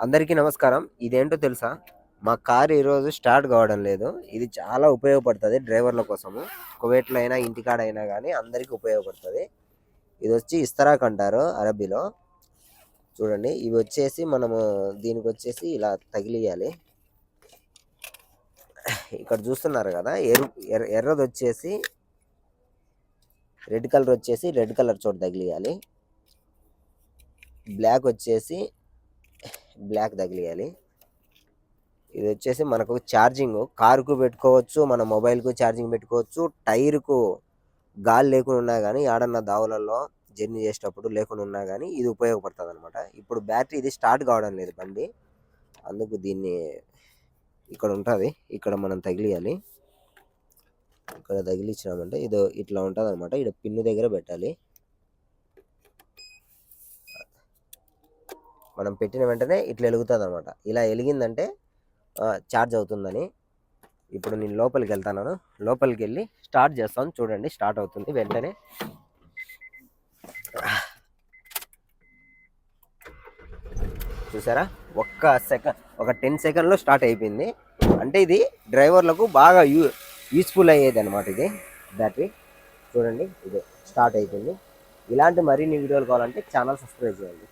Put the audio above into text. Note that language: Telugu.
అందరికీ నమస్కారం. ఇదేంటో తెలుసా? మా కార్ ఈరోజు స్టార్ట్ కావడం లేదు. ఇది చాలా ఉపయోగపడుతుంది డ్రైవర్ల కోసము. కువైట్లో అయినా ఇంటికాడ అయినా కానీ అందరికీ ఉపయోగపడుతుంది. ఇది వచ్చి ఇస్తరాక్ అంటారు అరబీలో చూడండి ఇవి వచ్చేసి మనము దీనికి వచ్చేసి ఇలా తగిలియాలి. ఇక్కడ చూస్తున్నారు కదా ఎరు ఎర్ర- ఎర్రది వచ్చేసి రెడ్ కలర్ వచ్చేసి రెడ్ కలర్ చోట తగిలియాలి. బ్లాక్ వచ్చేసి బ్లాక్ తగిలియాలి. ఇది వచ్చేసి మనకు ఛార్జింగ్ కారుకు పెట్టుకోవచ్చు మన మొబైల్కు ఛార్జింగ్ పెట్టుకోవచ్చు టైర్కు గాలి లేకుండా ఉన్నా కానీ ఆడన్న దావులలో జర్నీ చేసేటప్పుడు లేకుండా ఉన్నా కానీ ఇది ఉపయోగపడుతుంది అనమాట ఇప్పుడు బ్యాటరీ ఇది స్టార్ట్ కావడం లేదు బండి. అందుకు దీన్ని ఇక్కడ ఉంటుంది. ఇక్కడ మనం తగిలియాలి. ఇక్కడ తగిలించినామంటే ఇది ఇట్లా ఉంటుంది అనమాట ఇక్కడ పిన్ను దగ్గర పెట్టాలి. మనం పెట్టిన వెంటనే ఇట్లా వెలుగుతుంది అనమాట ఇలా వెలిగిందంటే ఛార్జ్ అవుతుందని. ఇప్పుడు నేను లోపలికి వెళ్తాను లోపలికి వెళ్ళి స్టార్ట్ చేస్తాను. చూడండి స్టార్ట్ అవుతుంది వెంటనే. చూసారా? ఒక్క సెకండ్ ఒక టెన్ సెకండ్లో స్టార్ట్ అయిపోయింది. అంటే ఇది డ్రైవర్లకు బాగా యూ యూస్ఫుల్ అయ్యేది అనమాట ఇది. బ్యాటరీ చూడండి ఇది స్టార్ట్ అయిపోయింది. ఇలాంటి మరిన్ని వీడియోలు కావాలంటే ఛానల్ సబ్స్క్రైబ్ చేయండి.